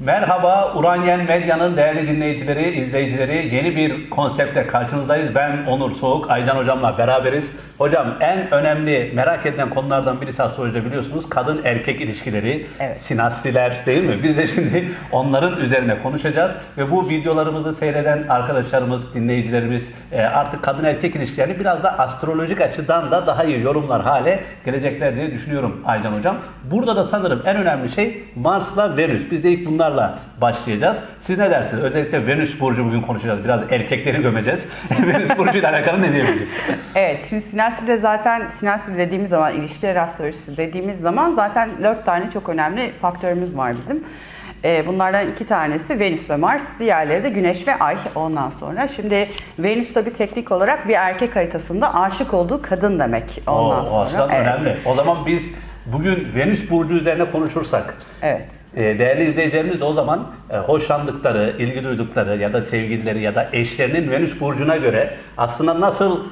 Merhaba Uranyen Medya'nın değerli dinleyicileri, izleyicileri. Yeni bir konseptle karşınızdayız. Ben Onur Soğuk, Aycan Hocam'la beraberiz. Hocam en önemli merak edilen konulardan birisi astrolojide biliyorsunuz kadın erkek ilişkileri, Evet. sinastriler değil mi? Biz de şimdi onların üzerine konuşacağız. Ve bu videolarımızı seyreden arkadaşlarımız, dinleyicilerimiz e, artık kadın erkek ilişkilerini biraz da astrolojik açıdan da daha iyi yorumlar hale gelecekler diye düşünüyorum Aycan Hocam. Burada da sanırım en önemli şey Mars'la Venüs. Biz de ilk bunlarla başlayacağız. Siz ne dersiniz? Özellikle Venüs Burcu bugün konuşacağız. Biraz erkekleri gömeceğiz. Venüs Burcu ile alakalı ne diyebiliriz? Evet, şimdi sinastri zaten sinastri dediğimiz zaman, ilişkiler astrolojisi dediğimiz zaman zaten dört tane çok önemli faktörümüz var bizim. Ee, Bunlardan iki tanesi Venüs ve Mars, diğerleri de Güneş ve Ay ondan sonra. Şimdi Venüs tabii teknik olarak bir erkek haritasında aşık olduğu kadın demek O, ondan o sonra. açıdan Evet. önemli. O zaman biz bugün Venüs Burcu üzerine konuşursak Evet. E, Değerli izleyicilerimiz de o zaman e, hoşlandıkları, ilgi duydukları ya da sevgilileri ya da eşlerinin Venüs burcuna göre aslında nasıl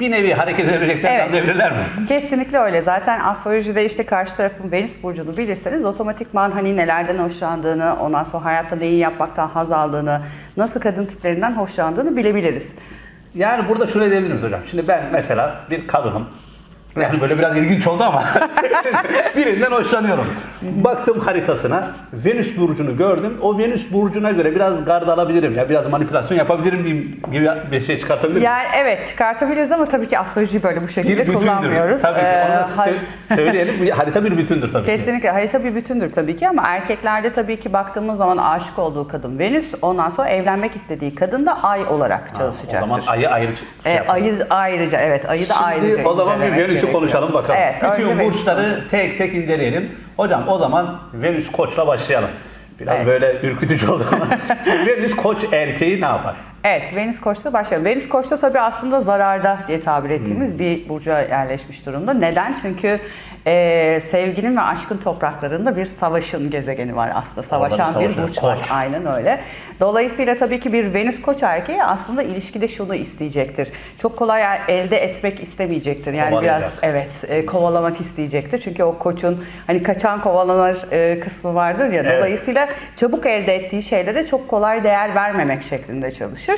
bir nevi hareket edebileceklerini Evet. anlayabilirler mi? Kesinlikle öyle. Zaten astrolojide işte karşı tarafın Venüs burcunu bilirseniz otomatikman hani nelerden hoşlandığını, ondan sonra hayatta neyi yapmaktan haz aldığını, nasıl kadın tiplerinden hoşlandığını bilebiliriz. Yani burada şöyle diyebilir miyiz hocam? Şimdi ben mesela bir kadınım. Yani böyle biraz ilginç oldu ama birinden hoşlanıyorum. Baktım haritasına, Venüs burcunu gördüm. O Venüs burcuna göre biraz gard alabilirim ya, biraz manipülasyon yapabilirim gibi bir şey çıkartabilirim. Yani evet çıkartabiliriz ama tabii ki astrolojiyi böyle bu bir şekilde bütündür. kullanmıyoruz. Tabii ki. Ee, Onu sö- söyleyelim. Bir harita bir bütündür tabii ki. Kesinlikle harita bir bütündür tabii ki ama erkeklerde tabii ki baktığımız zaman aşık olduğu kadın Venüs, ondan sonra evlenmek istediği kadın da Ay olarak çalışacaktır. O zaman ayı ayrı şey Ee, ayı ayrıca evet ayı da ayrıca Şimdi o zaman bir Venüs'ü gerekiyor. konuşalım bakalım. Evet, önce Bütün Venüs burçları tek tek inceleyelim. Hocam o zaman Venüs Koç'la başlayalım. Biraz Evet. böyle ürkütücü oldu ama. Venüs Koç erkeği ne yapar? Evet, Venüs Koç'ta başlayalım. Venüs Koç'ta tabii aslında zararda diye tabir Hmm. ettiğimiz bir burca yerleşmiş durumda. Neden? Çünkü e, sevginin ve aşkın topraklarında bir savaşın gezegeni var aslında. Savaşan bir bir, var. burç var. Koç. Aynen öyle. Dolayısıyla tabii ki bir Venüs Koç erkeği aslında ilişkide şunu isteyecektir. Çok kolay elde etmek istemeyecektir. Yani biraz evet e, kovalamak isteyecektir. Çünkü o koçun hani kaçan kovalanır e, kısmı vardır ya. Evet. Dolayısıyla çabuk elde ettiği şeylere çok kolay değer vermemek şeklinde çalışır.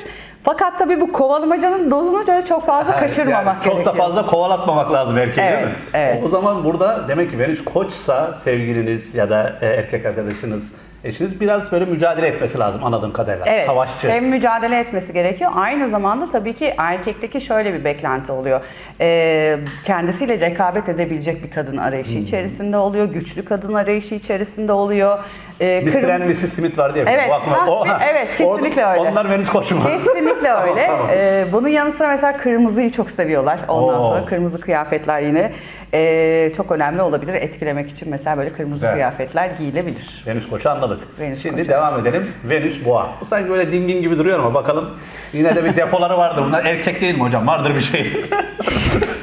Fakat tabii bu kovalamacanın dozunu da çok fazla kaçırmamak Yani çok da gerekiyor. fazla kovalatmamak lazım erkeği değil mi? Evet, evet. O zaman burada demek ki Venüs Koç'sa sevgiliniz ya da e, erkek arkadaşınız, eşiniz biraz böyle mücadele etmesi lazım anladığım kadarıyla. Evet, Savaşçı. hem mücadele etmesi gerekiyor. Aynı zamanda tabii ki erkekteki şöyle bir beklenti oluyor. Ee, kendisiyle rekabet edebilecek bir kadın arayışı Hmm. içerisinde oluyor. Güçlü kadın arayışı içerisinde oluyor. Ee, Mr. kırm- and Mrs. Smith vardı ya. Evet, ha, o- ha, evet, kesinlikle orada- öyle. Onlar Venüs Koç mu? Kesinlikle Tamam, öyle. tamam. Ee, bunun yanı sıra mesela kırmızıyı çok seviyorlar. Ondan Oo. sonra kırmızı kıyafetler yine ee, çok önemli olabilir. Etkilemek için mesela böyle kırmızı Güzel. kıyafetler giyilebilir. Venüs Koç'u anladık. Venüs Şimdi Koç'u. devam edelim. Venüs Boğa. Bu sanki böyle dingin gibi duruyor ama bakalım. Yine de bir defoları vardır. Bunlar erkek değil mi hocam? Vardır bir şey.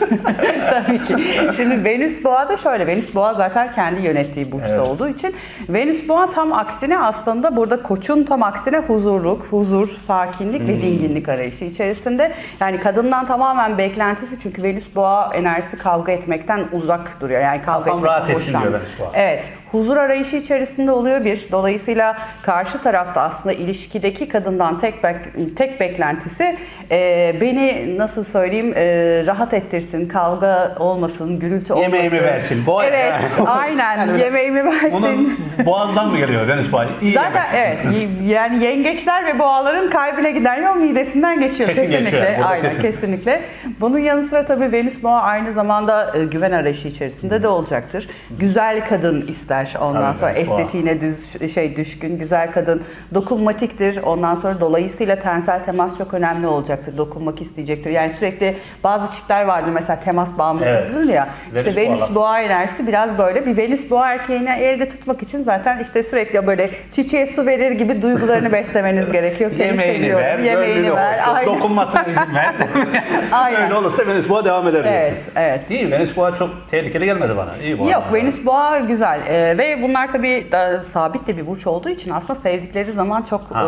Tabii ki. Şimdi Venüs Boğa da şöyle. Venüs Boğa zaten kendi yönettiği burçta Evet. olduğu için Venüs Boğa tam aksine aslında burada koçun tam aksine huzurluk, huzur, sakinlik Hmm. ve dinginlik arayışı içerisinde. Yani kadından tamamen beklentisi çünkü Venüs Boğa enerjisi kavga etmekten uzak duruyor. Yani kavga Kafam rahat etsin diyor. Venüs Boğa. Evet. Huzur arayışı içerisinde oluyor bir. Dolayısıyla karşı tarafta aslında ilişkideki kadından tek bek- tek beklentisi e, beni nasıl söyleyeyim e, rahat ettirsin, kavga olmasın, gürültü olmasın. Yemeğimi versin. Boğa- evet, aynen. Yani yemeğimi versin. Bunun boğazdan mı geliyor Venüs Boğa? İyi Zaten yemek. evet yani yengeçler ve boğaların kalbine giden yol midesinden geçiyor Kesin kesinlikle. geçiyor, Aynen kesin. kesinlikle. Bunun yanı sıra tabii Venüs boğa aynı zamanda e, güven arayışı içerisinde de olacaktır. Güzel kadın ister ondan Tabii, sonra boğa. estetiğine düz şey düşkün güzel kadın dokunmatiktir. Ondan sonra dolayısıyla tensel temas çok önemli olacaktır. Dokunmak isteyecektir. Yani sürekli bazı çiftler vardır mesela temas bağımlısıdır Evet. ya. İşte Venüs boğalar. boğa enerjisi biraz böyle bir Venüs boğa erkeğini elde tutmak için zaten işte sürekli böyle çiçeğe su verir gibi duygularını beslemeniz gerekiyor. Seni Yemeğini seviyorum, ver, yemeğini ver. hoş dokunmasına izin ver. Aynen. Öyle olursa Venüs Boğa devam eder Evet, diyorsunuz. evet. İyi Venüs Boğa çok tehlikeli gelmedi bana. İyi bu Yok. Venüs boğa güzel. Ee, ve bunlar tabii da, sabit de bir burç olduğu için aslında sevdikleri zaman çok Ha. e,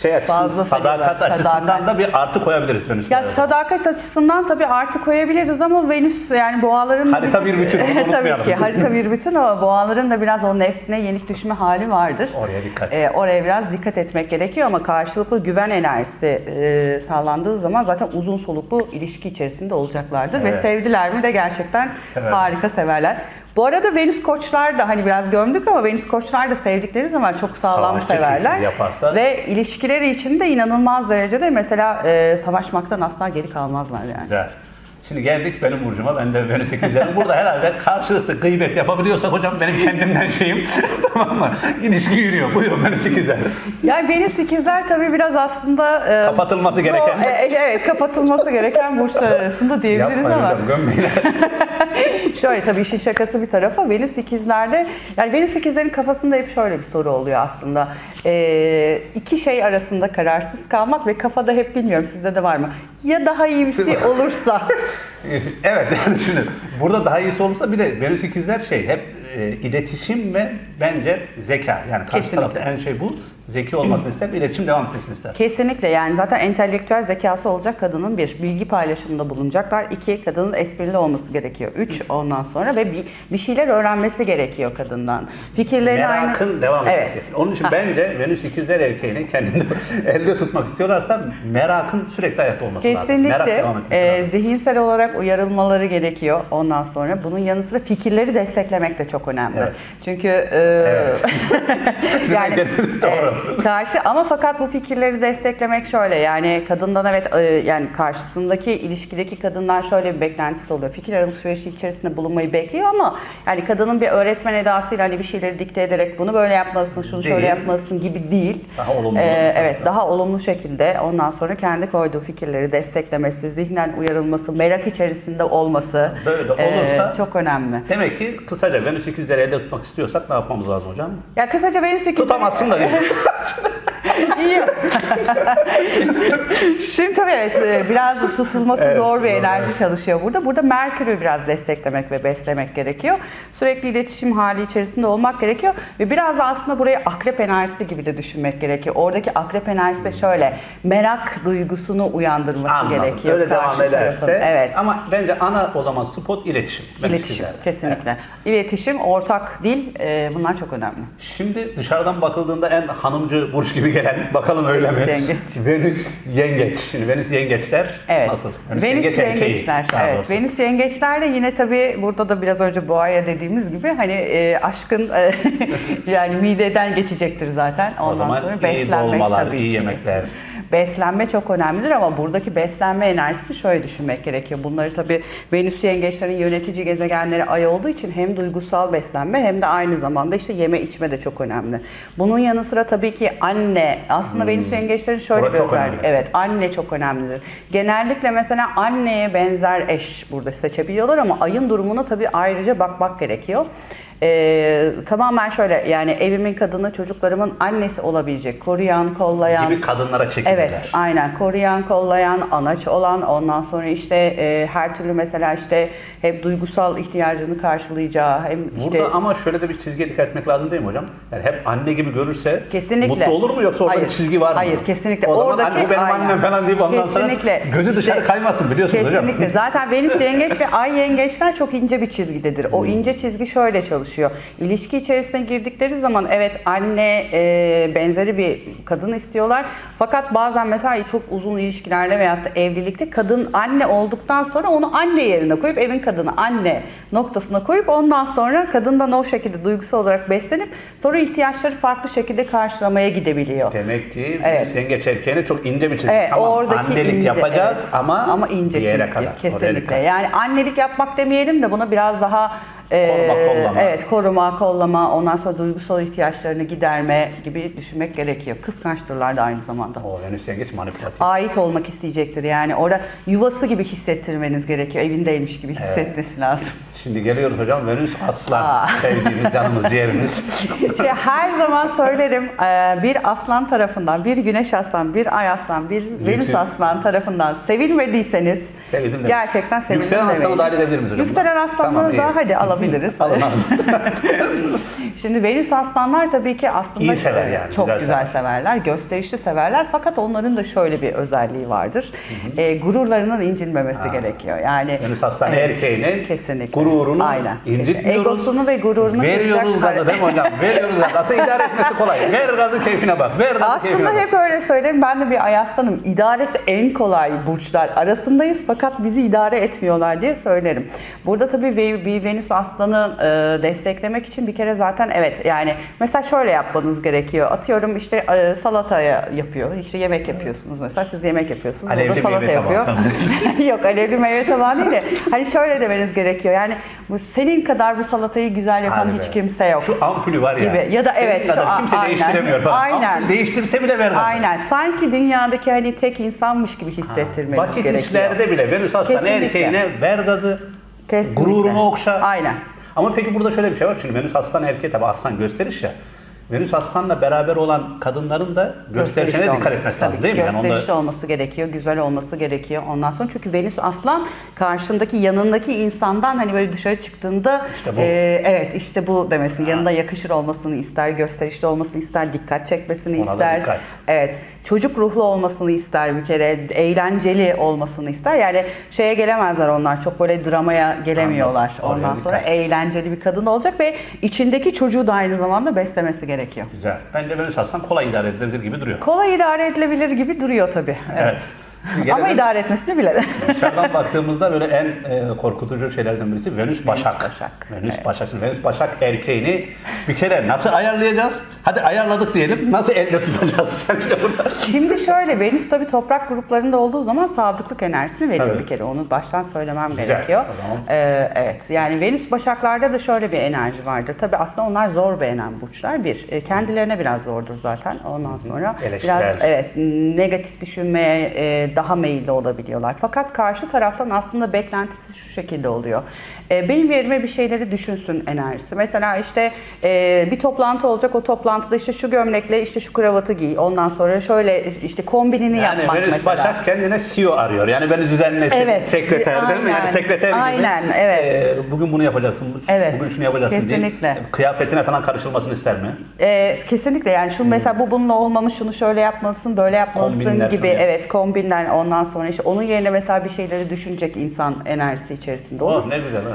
Şey açısından, Fazla sadakat seviyorlar, açısından sadakat. da bir artı koyabiliriz Venüs. Ya Boğa'ya. sadakat açısından tabii artı koyabiliriz ama Venüs yani boğaların Harita bir bütün, onu tabii unutmayalım. ki harita bir bütün ama boğaların da biraz o nefsine yenik düşme hali vardır. Oraya dikkat. Ee, oraya biraz dikkat etmek gerekiyor ama karşılıklı güven enerjisi e, sağlandığı zaman zaten uzun soluklu ilişki içerisinde olacaklardır ve Evet. sevdiler mi de gerçekten Evet. harika severler. Bu arada Venüs koçlar da hani biraz gömdük ama Venüs koçlar da sevdikleri zaman çok sağlam Savaşçı severler. yaparsa- Ve ilişkileri için de inanılmaz derecede mesela e, savaşmaktan asla geri kalmazlar yani. Güzel. Şimdi geldik benim burcuma. Ben de Venüs ikizlerim. Burada herhalde karşılıklı gıybet yapabiliyorsak hocam benim kendimden şeyim. tamam mı? İlişki yürüyor. Buyurun Venüs ikizler. Yani Venüs ikizler tabii biraz aslında e, Kapatılması zor- gereken. e, e, evet kapatılması gereken burçlar arasında diyebiliriz Yapmayın ama hocam gömmeyin. şöyle tabii işin şakası bir tarafa Venüs ikizlerde yani Venüs ikizlerin kafasında hep şöyle bir soru oluyor aslında. E, iki şey arasında kararsız kalmak ve kafada hep bilmiyorum sizde de var mı? Ya daha iyisi olursa? Evet yani şimdi burada daha iyisi olursa bir de Venüs ikizler şey hep e, iletişim ve bence zeka. Yani karşı Kesinlikle. tarafta en şey bu. Zeki olmasını ister, iletişim devam etmesini ister. Kesinlikle yani zaten entelektüel zekası olacak kadının bir bilgi paylaşımında bulunacaklar. İki kadının esprili olması gerekiyor. Üç ondan sonra ve bir, bir şeyler öğrenmesi gerekiyor kadından. Fikirlerini Merakın aynı... devam etmesi. Evet. gerekiyor. Onun için bence Venüs ikizler erkeğini kendinde elde tutmak istiyorlarsa merakın sürekli hayatta olması lazım. Merak Kesinlikle devam etmesi e, lazım. zihinsel olarak uyarılmaları gerekiyor ondan sonra. Bunun yanı sıra fikirleri desteklemek de çok önemli. Evet. Çünkü e, Evet. yani gelelim, doğru. e, karşı ama fakat bu fikirleri desteklemek şöyle yani kadından evet e, yani karşısındaki ilişkideki kadından şöyle bir beklentisi oluyor. Fikir alışverişi içerisinde bulunmayı bekliyor ama yani kadının bir öğretmen edasıyla hani bir şeyleri dikte ederek bunu böyle yapmalısın, şunu şöyle Değil. yapmalısın gibi değil. Daha olumlu. Ee, evet, daha olumlu şekilde ondan sonra kendi koyduğu fikirleri desteklemesi, zihnen uyarılması, merak içerisinde olması Böyle e, olursa- çok önemli. Demek ki kısaca Venüs ikizleri elde tutmak istiyorsak ne yapmamız lazım hocam? Ya kısaca Venüs ikizleri... Tutamazsın da. İyi. Şimdi tabii evet e, biraz tutulması Evet, zor bir enerji evet. çalışıyor burada. Burada Merkür'ü biraz desteklemek ve beslemek gerekiyor. Sürekli iletişim hali içerisinde olmak gerekiyor ve biraz da aslında burayı akrep enerjisi gibi de düşünmek gerekiyor. Oradaki akrep enerjisi de şöyle merak duygusunu uyandırması Anladım. gerekiyor. Öyle devam ederse. tarafın. Evet. Ama bence ana o zaman spot iletişim. Venüs İletişim ikizlerde. kesinlikle. İletişim, ortak dil e, bunlar çok önemli. Şimdi dışarıdan bakıldığında en hanımcı burç gibi gelen bakalım öyle mi? Venüs yengeç. Venüs yengeç. Şimdi Venüs yengeçler Evet. nasıl? Venüs, yengeç erkeği, yengeçler. Evet. doğrusu. Venüs yengeçler de yine tabii burada da biraz önce boğaya dediğimiz gibi hani e, aşkın e, yani mideden geçecektir zaten. Ondan o zaman sonra iyi beslenmek dolmalar, tabii iyi yemekler. Beslenme çok önemlidir ama buradaki beslenme enerjisini şöyle düşünmek gerekiyor. Bunları tabii Venüs yengeçlerin yönetici gezegenleri ay olduğu için hem duygusal beslenme hem de aynı zamanda işte yeme içme de çok önemli. Bunun yanı sıra tabii ki anne. Aslında Venüs yengeçlerin şöyle Orası bir Hmm. özelliği. Evet anne çok önemlidir. Genellikle mesela anneye benzer eş burada seçebiliyorlar ama ayın durumuna tabii ayrıca bakmak gerekiyor. Ee, tamamen şöyle yani evimin kadını çocuklarımın annesi olabilecek, koruyan, kollayan. Gibi kadınlara çekimler. Evet, aynen. Koruyan, kollayan, anaç olan, ondan sonra işte e, her türlü mesela işte hep duygusal ihtiyacını karşılayacağı, hem işte Burada ama şöyle de bir çizgiye dikkat etmek lazım değil mi hocam? Yani hep anne gibi görürse Kesinlikle. mutlu olur mu yoksa orada Hayır. bir çizgi var mı? Hayır, kesinlikle. O zaman Oradaki- anne bu benim aynen. annem falan deyip ondan Kesinlikle. sonra gözü dışarı İşte- kaymasın biliyorsunuz hocam. Kesinlikle. Zaten Venüs yengeç ve ay yengeçler çok ince bir çizgidedir. Hmm. O ince çizgi şöyle çalışıyor. İlişki içerisine girdikleri zaman evet anne e, benzeri bir kadın istiyorlar. Fakat bazen mesela çok uzun ilişkilerde veyahut da evlilikte kadın anne olduktan sonra onu anne yerine koyup evin kadını anne noktasına koyup ondan sonra kadından o şekilde duygusal olarak beslenip sonra ihtiyaçları farklı şekilde karşılamaya gidebiliyor. Demek ki Evet. Yengeç erkeğine çok ince bir çizgi. Evet, tamam oradaki annelik ince, yapacağız evet. ama, ama ince bir yere çizgi kadar. Kesinlikle. Yani annelik yapmak demeyelim de buna biraz daha Koruma, kollama. Evet, koruma, kollama, ondan sonra duygusal ihtiyaçlarını giderme gibi düşünmek gerekiyor. Kıskançtırlar da aynı zamanda. O Venüs yengeç manipülatif. Ait olmak isteyecektir yani. Orada yuvası gibi hissettirmeniz gerekiyor. Evindeymiş gibi hissetmesi lazım. Şimdi geliyoruz hocam Venüs aslan. Aa. Sevdiğimiz canımız ciğerimiz. Şey, her zaman söylerim e, bir aslan tarafından, bir güneş aslan, bir ay aslan, bir Venüs aslan tarafından sevilmediyseniz Sevindim de. Gerçekten sevindim Yükselen aslanı demeyiz. dahil edebilir miyiz hocam? Yükselen aslanları Tamam, iyi. da hadi alabiliriz. Alın. Şimdi Venüs aslanlar tabii ki aslında İyi sever yani, çok güzel güzel, sever. severler, gösterişli severler. Fakat onların da şöyle bir özelliği vardır. E, gururlarının incinmemesi gerekiyor. Yani Venüs aslan Evet, erkeğinin kesinlikle. gururunu Aynen. incitmiyoruz. Egosunu ve gururunu Veriyoruz gazı değil mi hocam? Veriyoruz gazı. Aslında idare etmesi kolay. Ver gazı keyfine bak. Ver gazı keyfine Aslında bak. hep öyle söylerim. Ben de bir ayaslanım. İdaresi en kolay burçlar arasındayız fakat bizi idare etmiyorlar diye söylerim. Burada tabii bir Venüs aslanı e, desteklemek için bir kere zaten evet yani mesela şöyle yapmanız gerekiyor. Atıyorum işte e, salataya yapıyor. İşte yemek yapıyorsunuz mesela. Siz yemek yapıyorsunuz. Alevli salata meyve yapıyor. Yok alevli meyve tabağı değil de hani şöyle demeniz gerekiyor. Yani bu senin kadar bu salatayı güzel yapan Hadi hiç kimse yok. Şu ampulü var ya. Gibi. Ya da senin evet, şu kadar a- kimse aynen. değiştiremiyor falan. Aynen. Ampul değiştirse bile ver gazı. Aynen. Sanki dünyadaki hani tek insanmış gibi hissettirmeniz Basit gerekiyor. işlerde bile Venüs aslan Kesinlikle. erkeğine ver gazı, Kesinlikle. gururunu okşa. Aynen. Ama peki burada şöyle bir şey var. Şimdi Venüs aslan erkeği tabi aslan gösteriş ya. Venüs aslanla beraber olan kadınların da gösterişine Gösterişli dikkat olması. etmesi Tabii lazım ki değil mi? Yani onda Gösterişli olması gerekiyor, güzel olması gerekiyor. Ondan sonra çünkü Venüs aslan karşındaki yanındaki insandan hani böyle dışarı çıktığında İşte bu. e, evet işte bu demesin. Yanında yakışır olmasını ister, gösterişli olmasını ister, dikkat çekmesini Ona da ister. dikkat. Evet. Çocuk ruhlu olmasını ister bir kere, eğlenceli olmasını ister. Yani şeye gelemezler onlar, çok böyle dramaya gelemiyorlar. Anladım. Oraya Ondan sonra dikkat. eğlenceli bir kadın olacak ve içindeki çocuğu da aynı zamanda beslemesi gerekiyor. güzel. Bence Venüs aslan kolay idare edilebilir gibi duruyor. Kolay idare edilebilir gibi duruyor tabii. Evet. Evet. Şimdi Ama idare etmesini bilelim. Dışarıdan baktığımızda böyle en e, korkutucu şeylerden birisi Venüs Başak. Başak, Venüs evet. Başak. Venüs Başak erkeğini bir kere nasıl ayarlayacağız? Hadi ayarladık diyelim. Nasıl elde tutacağız? Şimdi şöyle Venüs tabii toprak gruplarında olduğu zaman sadıklık enerjisini veriyor Tabii. bir kere. Onu baştan söylemem Güzel, gerekiyor. o zaman. Ee, evet yani Venüs Başaklarda da şöyle bir enerji vardır. Tabii aslında onlar zor beğenen burçlar. Bir, e, kendilerine biraz zordur zaten. Ondan sonra Eleştirel. biraz evet negatif düşünmeye e, daha meyilli olabiliyorlar. Fakat karşı taraftan aslında beklentisi şu şekilde oluyor. E, benim yerime bir şeyleri düşünsün enerjisi. Mesela işte e, bir toplantı olacak. O toplantıda işte şu gömlekle işte şu kravatı giy. Ondan sonra şöyle işte kombinini Yani yapmak Venüs mesela. Başak kendine CEO arıyor. Yani beni düzenlesin. Evet. Sekreter değil mi? Yani Aynen. sekreter gibi. Aynen, evet. e, bugün bunu yapacaksın. Evet. Bugün şunu yapacaksın Kesinlikle. diye. Kıyafetine falan karışılmasını ister mi? E, kesinlikle yani şu mesela bu bununla olmamış şunu şöyle yapmalısın böyle yapmalısın Kombinler gibi yap. evet kombinler ondan sonra işte onun yerine mesela bir şeyleri düşünecek insan enerjisi içerisinde olur. Oh ne güzel ha.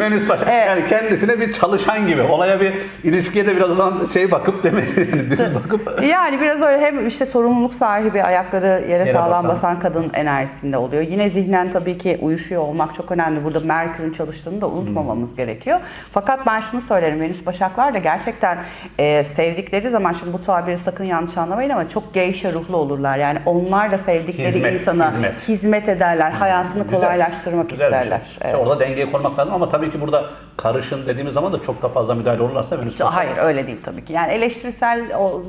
Venüs Başak. Yani kendisine bir çalışan gibi. Olaya bir ilişkiye de biraz o zaman şey bakıp değil mi? Yani düz bakıp. Yani biraz öyle hem işte sorumluluk sahibi, ayakları yere, Yere sağlam basan. basan kadın enerjisinde oluyor. Yine zihnen tabii ki uyuşuyor olmak çok önemli. Burada Merkür'ün çalıştığını da unutmamamız Hmm. gerekiyor. Fakat ben şunu söylerim, Venüs Başaklar da gerçekten e, sevdikleri zaman, şimdi bu tabiri sakın yanlış anlamayın ama çok geyşe ruhlu olurlar. Yani onlar da sevdikleri Hizmet, insana hizmet. hizmet ederler, hayatını Güzel. kolaylaştırmak Güzel şey. Evet. orada dengeyi korumak lazım ama tabii ki burada karışın dediğimiz zaman da çok da fazla müdahale olurlarsa Venüs Başak. Hayır öyle değil tabii ki. Yani eleştirisel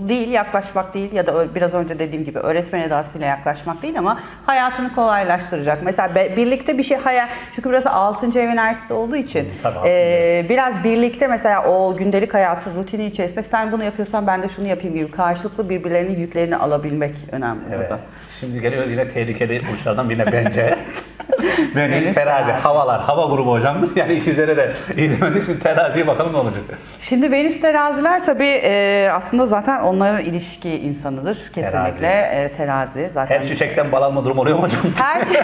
değil, yaklaşmak değil ya da biraz önce dediğim gibi öğretmen edasıyla yaklaşmak değil ama hayatını kolaylaştıracak. Mesela be- birlikte bir şey hayal çünkü burası 6. ev enerjisi olduğu için Tabii, e, biraz birlikte mesela o gündelik hayatı rutini içerisinde sen bunu yapıyorsan ben de şunu yapayım gibi karşılıklı birbirlerinin yüklerini alabilmek önemli Evet. burada. Şimdi geliyoruz yine tehlikeli burçlardan birine bence. Venüs terazi, terazi. havalar, hava grubu hocam. Yani ikizlere de iyi demedik. Şimdi teraziye bakalım ne olacak. Şimdi Venüs teraziler tabii e, aslında zaten onların ilişki insanıdır kesinlikle E, terazi zaten. Her çiçekten bal alma durumu oluyor mu hocam? Her şey...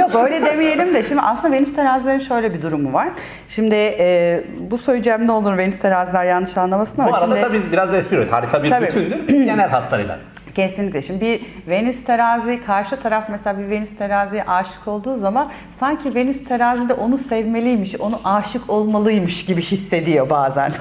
Yok öyle demeyelim de şimdi aslında Venüs terazilerin şöyle bir durumu var. Şimdi e, bu söyleyeceğim ne olur Venüs teraziler yanlış anlamasın ama Bu arada şimdi da biz biraz da espri. Harika bir Tabii. bütündür. Genel hatlarıyla. Kesinlikle şimdi bir Venüs terazi karşı taraf mesela bir Venüs teraziye aşık olduğu zaman sanki Venüs terazi de onu sevmeliymiş, onu aşık olmalıymış gibi hissediyor bazen.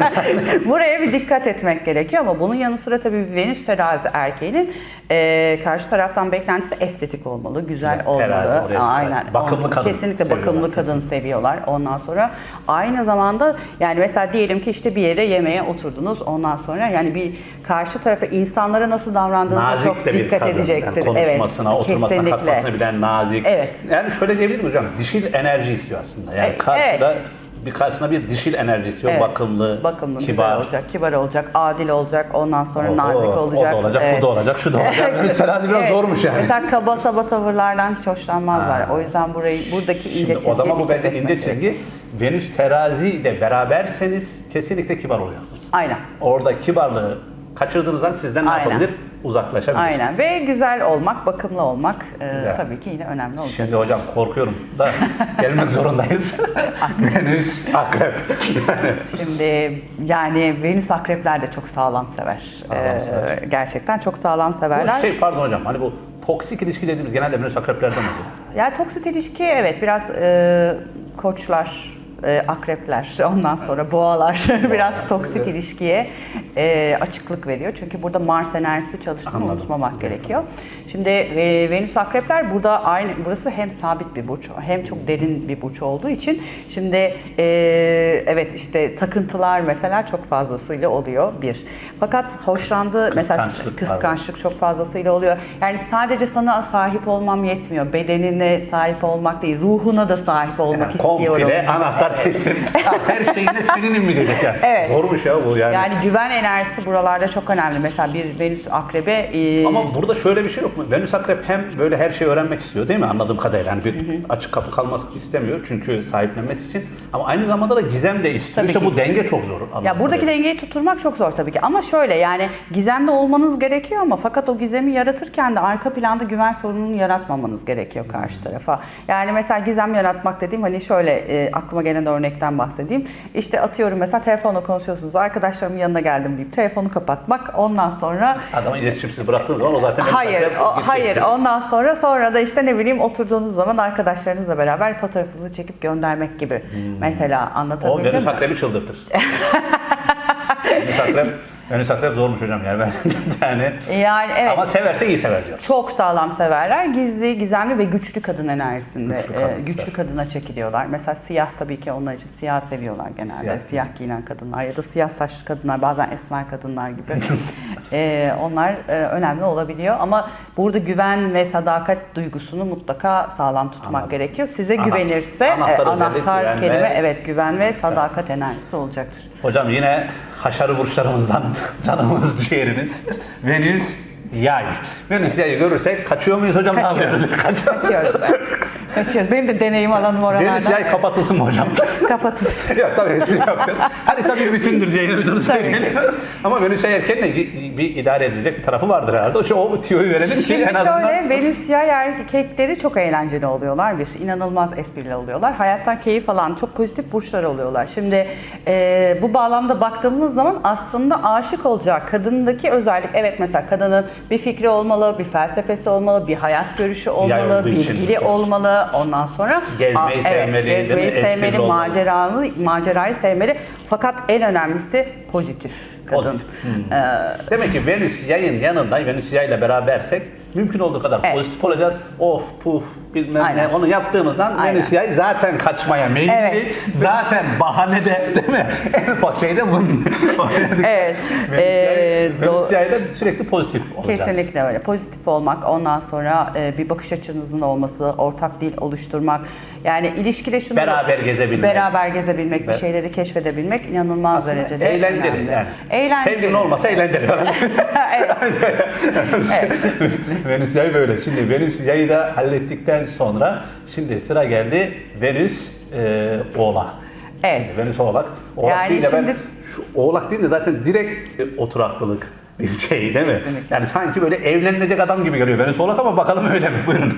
Buraya bir dikkat etmek gerekiyor ama bunun yanı sıra tabii Venüs terazi erkeğinin e, karşı taraftan beklentisi estetik olmalı, güzel Evet, olmalı. terazi. Aynen. Bakımlı kadın Kesinlikle bakımlı kadın seviyorlar. Ondan sonra aynı zamanda yani mesela diyelim ki işte bir yere yemeğe oturdunuz. Ondan sonra yani bir karşı tarafa insanlara nasıl davrandığınıza Nazik çok de bir dikkat kadın. edecektir. Yani konuşmasına, evet, oturmasına, kesinlikle. kalkmasına bilen nazik. Evet. Yani şöyle diyebilir miyiz hocam? Dişil enerji istiyor aslında. Yani E, karşıda evet. Bir karşısına bir dişil enerji istiyor. Evet. Bakımlı, Bakımlı, kibar. güzel olacak, kibar olacak, adil olacak, ondan sonra O- nazik o- olacak. O da olacak, Evet. bu da olacak, şu da olacak. Terazi biraz Evet. zormuş yani. Mesela kaba saba tavırlardan hiç hoşlanmazlar. Ha. O yüzden burayı buradaki ince Şimdi çizgiye o zaman bu bence ince çizgi. Venüs terazi ile beraberseniz kesinlikle kibar olacaksınız. Aynen. Orada kibarlığı kaçırdığınızdan sizden ne Aynen. yapabilir? Uzaklaşabilir. Aynen ve güzel olmak, bakımlı olmak e, Güzel. tabii ki yine önemli olacak. Şimdi hocam korkuyorum da gelmek zorundayız. Venüs akrep. Yani Şimdi yani Venüs akrepler de çok sağlam sever. Sağlam Ee, sever. gerçekten çok sağlam severler. bu şey pardon hocam hani bu toksik ilişki dediğimiz genelde Venüs akreplerden oluyor. Yani toksit ilişki evet biraz e, koçlar, e, akrepler, ondan sonra boğalar biraz toksit ilişkiye e, açıklık veriyor. Çünkü burada Mars enerjisi çalıştığını Anladım. unutmamak gerekiyor. Şimdi e, Venüs akrepler burada aynı burası hem sabit bir burç hem çok derin bir burç olduğu için şimdi e, evet işte takıntılar mesela çok fazlasıyla oluyor bir. Fakat hoşlandığı mesela Kıskançlık kıskançlık çok fazlasıyla oluyor. Yani sadece sana sahip olmam yetmiyor. Bedenine sahip olmak değil, ruhuna da sahip olmak Yani istiyorum. komple anahtar teslim. Her şeyine seninim mi diyecek yani. Evet. Zormuş ya bu yani. Yani güven enerjisi buralarda çok önemli. Mesela bir Venüs akrebe e, Ama burada şöyle bir şey yok mu? Venüs Akrep hem böyle her şeyi öğrenmek istiyor değil mi? Anladığım kadarıyla. Yani bir açık kapı kalmak istemiyor çünkü sahiplenmesi için. Ama aynı zamanda da gizem de istiyor. Tabii işte ki. bu denge çok zor. Ya buradaki kadarıyla. dengeyi tutturmak çok zor tabii ki. Ama şöyle yani gizemli olmanız gerekiyor ama fakat o gizemi yaratırken de arka planda güven sorununu yaratmamanız gerekiyor karşı tarafa. Yani mesela gizem yaratmak dediğim hani şöyle e, aklıma gelen örnekten bahsedeyim. İşte atıyorum mesela telefonla konuşuyorsunuz. Arkadaşlarımın yanına geldim deyip telefonu kapatmak. Ondan sonra Adamı iletişimsiz bıraktığın zaman o zaten Venüs Hayır, o- hayır. Ondan sonra sonra da işte ne bileyim oturduğunuz zaman arkadaşlarınızla beraber fotoğrafınızı çekip göndermek gibi. Mesela O anlatabildim Venüs mi? Akrep'i çıldırtır. Venüs Akrep, Venüs Akrep zormuş hocam yani. Ben, yani Yani evet. Ama severse iyi sever diyor. Çok sağlam severler. Gizli, gizemli ve güçlü kadın enerjisinde. Güçlü Güçlü, kadın güçlü ister. kadına çekiliyorlar. Mesela siyah tabii ki onlar için siyah seviyorlar genelde. Siyah. Siyah, giyinen kadınlar ya da siyah saçlı kadınlar, bazen esmer kadınlar gibi. Ee, onlar e, önemli olabiliyor ama burada güven ve sadakat duygusunu mutlaka sağlam tutmak Anladım. gerekiyor. Size Ana- güvenirse e, anahtar güven kelime ve- evet güven ve sadakat enerjisi olacaktır. Hocam yine haşarı burçlarımızdan canımız ciğerimiz Venüs yay. Venüs yayı görürsek kaçıyor muyuz hocam? Ne Kaçıyoruz. yapıyoruz? Kaçıyor. Kaçıyoruz. Kaçıyoruz. Benim de deneyim alanım oralarda. Venüs yay kapatılsın mı hocam? Kapatılsın. Yok tabii espri yapıyorum. Hadi tabii bütündür diye söyleyelim. Ama Venüs yay erkeğin de bir idare edilecek bir tarafı vardır herhalde. O, şey, o tüyoyu verelim ki Şimdi en azından. şöyle Venüs yay erkekleri çok eğlenceli oluyorlar. Bir inanılmaz esprili oluyorlar. Hayattan keyif alan çok pozitif burçlar oluyorlar. Şimdi e, bu bağlamda baktığımız zaman aslında aşık olacağı kadındaki özellik evet mesela kadının bir fikri olmalı, bir felsefesi olmalı, bir hayat görüşü olmalı, bilgili olmalı. Ondan sonra Gezmeyi Aa, sevmeli, mi? gezmeyi Esprili sevmeli, maceralı, macerayı sevmeli. Fakat en önemlisi pozitif kadın. Pozitif. Hmm. Ee, Demek ki Venüs yayın yanında, Venüs yayla berabersek mümkün olduğu kadar Evet. pozitif olacağız. Of puf bilmem Aynen. ne onu yaptığımızdan Aynen. Venüs yay zaten kaçmaya meyilli. Evet. Zaten bahane de değil mi? En ufak şeyde bunun. Evet. Venüs, yay, Ee, sürekli pozitif olacağız. Kesinlikle öyle. Pozitif olmak, ondan sonra e, bir bakış açınızın olması, ortak dil oluşturmak. Yani ilişkide şunu... Beraber gezebilmek. Beraber gezebilmek, bir şeyleri keşfedebilmek inanılmaz Aslında derecede eğlenceli önemli. yani. Eğlenceli. Sevgilin olmasa eğlenceli falan. evet. evet. Venüs yay böyle. Şimdi Venüs yayı da hallettikten sonra şimdi sıra geldi Venüs e, Oğlak. Evet. Şimdi Venüs Oğlak. Oğlak Yani deyince ben şimdi- şu Oğlak deyince zaten direkt e, oturaklılık şey değil mi? Kesinlikle. Yani sanki böyle evlenilecek adam gibi geliyor Venüs Oğlak ama bakalım öyle mi? Buyurun.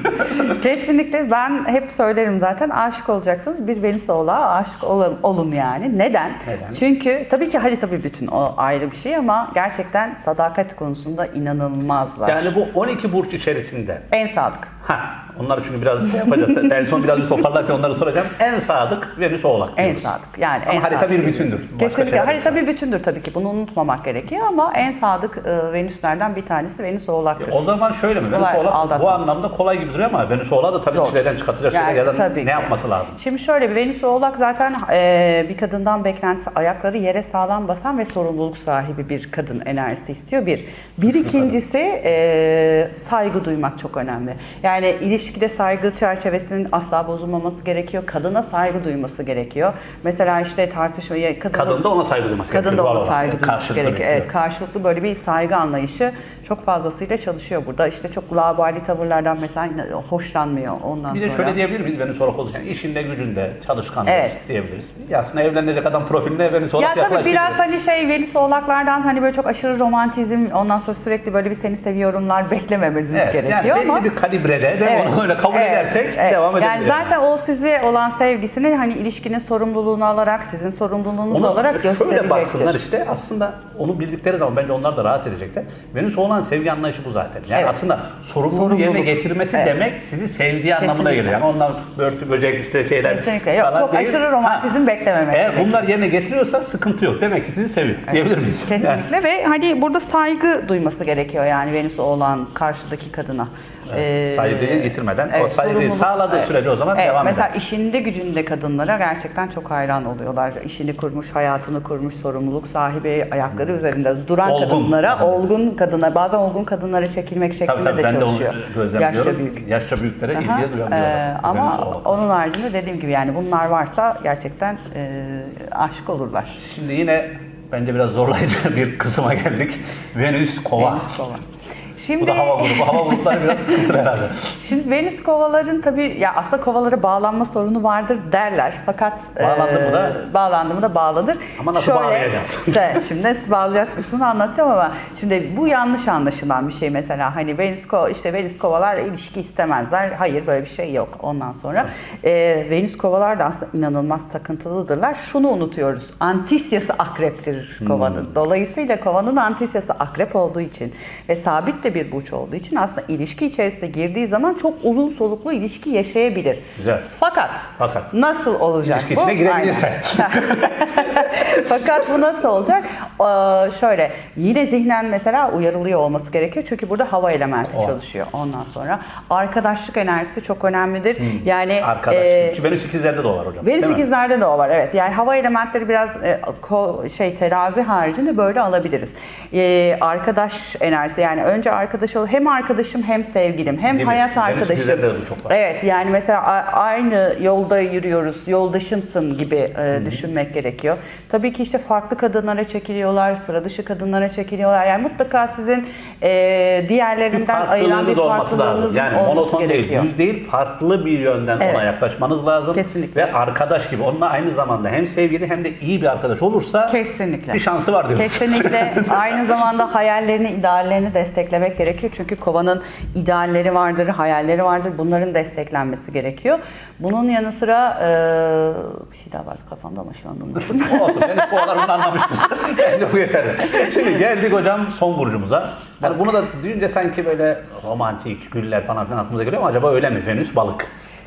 Kesinlikle ben hep söylerim zaten aşık olacaksınız bir Venüs oğlağa aşık olun, olun yani. Neden? Neden? Çünkü tabii ki harita bir bütün o ayrı bir şey ama gerçekten sadakat konusunda inanılmazlar. yani bu 12 burç içerisinde En sadık. Ha, onları çünkü biraz şey yapacağız. en son biraz bir toparlarken onları soracağım. En sadık Venüs Oğlak En diyoruz. sadık. Yani Ama en harita sadık. bir bütündür. Başka Kesinlikle. Harita bir bütündür tabii ki. Bunu unutmamak gerekiyor ama en sadık e, Venüslerden bir tanesi Venüs Oğlak'tır. E, O zaman şöyle mi? Venüs Oğlak bu aldatmaz. anlamda kolay gibi duruyor ama Venüs Oğlak da tabii Zor. çileden çıkartacak Yani şeyler ya da ne ki. yapması lazım? Şimdi şöyle bir Venüs Oğlak zaten e, bir kadından beklentisi ayakları yere sağlam basan ve sorumluluk sahibi bir kadın enerjisi istiyor bir. Bir ikincisi e, saygı duymak çok önemli. Yani Yani ilişkide saygı çerçevesinin asla bozulmaması gerekiyor. Kadına saygı duyması gerekiyor. Mesela işte tartışmayı kadının, Kadın da ona saygı duyması kadın gerekiyor. da doğal ona saygı duyması Karşılıklı gerekiyor. bekliyor. Evet, karşılıklı böyle bir saygı anlayışı çok fazlasıyla çalışıyor burada. İşte çok labali tavırlardan mesela hoşlanmıyor ondan Bir de sonra. şöyle diyebilir miyiz Venüs olarak olursa? Yani işinde gücünde çalışkan Evet. diyebiliriz. Ya aslında evlenecek adam profiline Venüs olarak Ya tabii biraz hani şey Venüs oğlaklardan hani böyle çok aşırı romantizm ondan sonra sürekli böyle bir seni seviyorumlar beklememeniz Evet, gerekiyor yani ama bir kalibrede de Evet, onu öyle kabul evet, edersek evet. devam edebilir. Yani zaten o size olan sevgisini hani ilişkinin sorumluluğunu alarak sizin sorumluluğunuz Onu olarak şöyle gösterecektir. baksınlar işte aslında onu bildikleri zaman bence onlar da rahat edecekler. Venüs olan sevgi anlayışı bu zaten. Yani Evet. aslında sorumluluğu Sorumluluk. yerine getirmesi Evet. demek sizi sevdiği anlamına Kesinlikle. geliyor. Yani ondan börtü böcek işte şeyler Kesinlikle. Yok, çok değil. aşırı romantizm beklememek Eğer bunlar yerine getiriyorsa sıkıntı yok. Demek ki sizi seviyor diyebilir miyiz? Yani- Kesinlikle ve hani burada saygı duyması gerekiyor yani Venüs olan karşıdaki kadına. Evet, Ee, saygıyı getirmeden o saygıyı sağladığı sürece o zaman evet, devam mesela eder. işinde gücünde kadınlara gerçekten çok hayran oluyorlar. İşini kurmuş, hayatını kurmuş, sorumluluk sahibi, ayakları üzerinde duran Olgun kadınlara, kadın. olgun kadına, bazen olgun kadınlara çekilmek şeklinde Tabii tabii de ben de onu çalışıyor. gözlemliyorum. Yaşça büyük. Yaşça büyüklere Aha, ilgiye bir ee, ama onun haricinde dediğim gibi yani bunlar varsa gerçekten e, aşık olurlar. Şimdi yine bence biraz zorlayıcı bir kısma geldik. Venüs kova. Venüs kova. Şimdi Bu da hava grubu. Hava grupları biraz sıkıntılı herhalde. Şimdi Venüs kovaların tabii ya aslında kovalara bağlanma sorunu vardır derler. Fakat Bağlandı mı da? bağlandı mı da bağlanır. Ama nasıl bağlayacağız? Şöyle, şimdi nasıl bağlayacağız kısmını anlatacağım ama şimdi bu yanlış anlaşılan bir şey mesela hani Venüs ko işte Venüs kovalar ilişki istemezler. Hayır böyle bir şey yok ondan sonra. Ee, Venüs kovalar da aslında inanılmaz takıntılıdırlar. Şunu unutuyoruz. Antisyası akreptir kovanın. Hmm. Dolayısıyla kovanın antisyası akrep olduğu için ve sabit de bir burç olduğu için aslında ilişki içerisinde girdiği zaman çok uzun soluklu ilişki yaşayabilir. Güzel. Fakat, Fakat. nasıl olacak İlişki bu? içine girebilirse. Aynen. Fakat bu nasıl olacak? Ee, şöyle yine zihnen mesela uyarılıyor olması gerekiyor. Çünkü burada hava elementi Kova. çalışıyor ondan sonra. Arkadaşlık enerjisi çok önemlidir. Yani Hmm. Arkadaş. e, Ki Venüs ikizlerde de o var hocam. Venüs değil mi? ikizlerde de o var evet. Yani hava elementleri biraz e, ko- şey terazi haricinde böyle alabiliriz. E, arkadaş enerjisi yani önce arkadaş ol hem arkadaşım hem sevgilim hem Değil mi? hayat arkadaşım. de bu çok var. Evet yani mesela aynı yolda yürüyoruz, yoldaşımsın gibi e, düşünmek gerekiyor. Tabii ki işte farklı kadınlara çekiliyorlar, sıra dışı kadınlara çekiliyorlar. Yani mutlaka sizin e, diğerlerinden ayıran bir olması lazım. Yani monoton gerekiyor. değil, düz değil, farklı bir yönden Evet. ona yaklaşmanız lazım. Kesinlikle. Ve arkadaş gibi. Onunla aynı zamanda hem sevgili hem de iyi bir arkadaş olursa Kesinlikle. bir şansı var diyoruz. Kesinlikle aynı zamanda hayallerini, ideallerini desteklemek gerekiyor. Çünkü kovanın idealleri vardır, hayalleri vardır. Bunların desteklenmesi gerekiyor. Bunun yanı sıra eee, bir şey daha var kafamda ama şu anda unuttum. Olsun. Beni kovalarımda anlamıştır. Bence bu yeterli. Şimdi geldik hocam son burcumuza. Yani bunu da duyunca sanki böyle romantik, güller falan filan aklımıza geliyor ama acaba öyle mi? Venüs balık.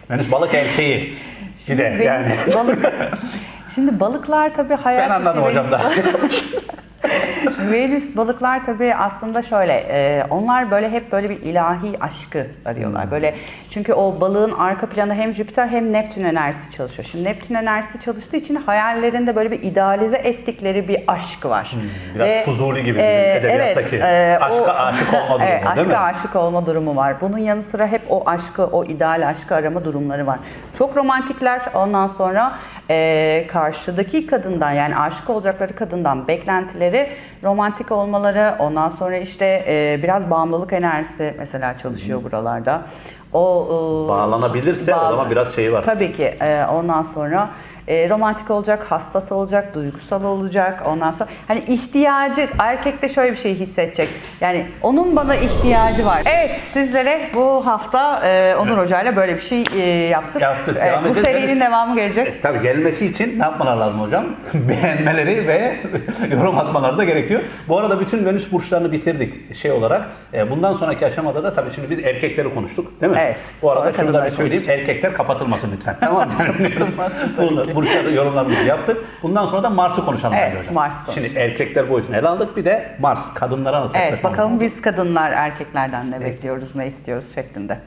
Venüs balık erkeği. Bir de Venüs yani. balık. Şimdi balıklar tabii hayat Ben anladım hocam da. Venüs balıklar tabii aslında şöyle, e, onlar böyle hep böyle bir ilahi aşkı arıyorlar. Hmm. Böyle çünkü o balığın arka planı hem Jüpiter hem Neptün enerjisi çalışıyor. Şimdi Neptün enerjisi çalıştığı için hayallerinde böyle bir idealize ettikleri bir aşk var. Hmm, biraz Fuzuli gibi bizim edebiyattaki. e, Aşka aşık olma durumu, evet, değil mi? aşka aşık olma durumu var. Bunun yanı sıra hep o aşkı, o ideal aşkı arama durumları var. Çok romantikler. Ondan sonra e, karşıdaki kadından yani aşık olacakları kadından beklentileri romantik olmaları. Ondan sonra işte e, biraz bağımlılık enerjisi mesela çalışıyor buralarda. O e, Bağlanabilirse o bağlı- zaman biraz şeyi var. Tabii ki. E, ondan sonra e, romantik olacak, hassas olacak, duygusal olacak. Ondan sonra hani ihtiyacı erkek de şöyle bir şey hissedecek. Yani onun bana ihtiyacı var. Evet, sizlere bu hafta e, Onur Hoca ile böyle bir şey e, yaptık. Yaptık, Evet, devam bu edeceğiz. serinin devamı gelecek. E, Tabii gelmesi için ne yapmalar lazım hocam? Beğenmeleri ve yorum atmaları da gerekiyor. Bu arada bütün Venüs burçlarını bitirdik şey olarak. E, bundan sonraki aşamada da tabii şimdi biz erkekleri konuştuk değil mi? Evet, Bu arada şunu da bir söyleyeyim. Erkekler kapatılmasın lütfen. Tamam mı? Bunu, burçlarda yorumlarımızı yaptık. Bundan sonra da Mars'ı konuşalım Evet, bence hocam. Mars konuşalım. Şimdi erkekler boyutunu ele aldık. Bir de Mars. Kadınlara nasıl Evet, bakalım lazım? biz kadınlar erkeklerden ne bekliyoruz, ne istiyoruz şeklinde.